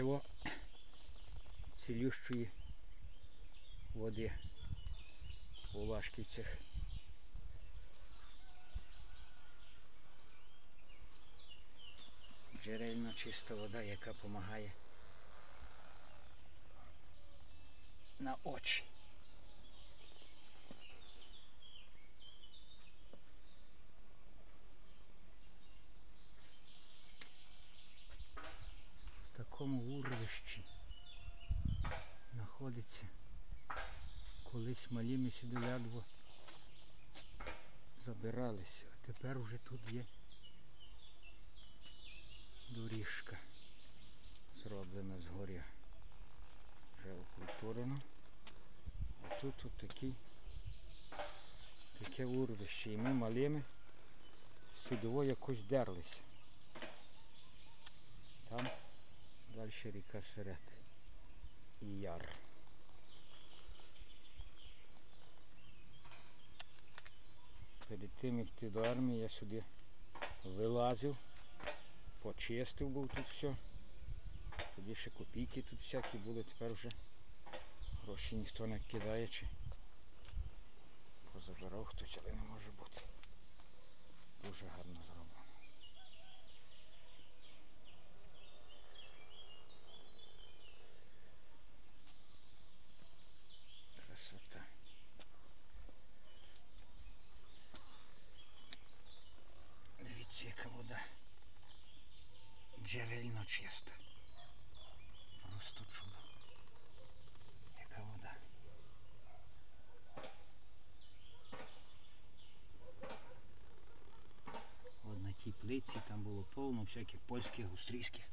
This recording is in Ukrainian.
джерело цілющої води у Лашківцях. Джерельна чиста вода, яка допомагає на очі. В такому урвищі знаходиться колись малі ми сюди лядво забиралися, а тепер вже тут є доріжка зроблена згоря. Вже окультурено. А тут от такий, таке урвище. І ми малими сюди якось дерлися. Там далі ріка Серед і яр. Перед тим як йти до армії я сюди вилазив, почистив був тут все. Тоді ще копійки тут всякі були, тепер вже гроші ніхто не кидає чи позабирав хтось, але не може бути. Дуже гарно зроблено. Яка вода. Джерельно чиста. Просто чудо. Яка вода. От на тій плитці там було повно всяких польських, австрійських.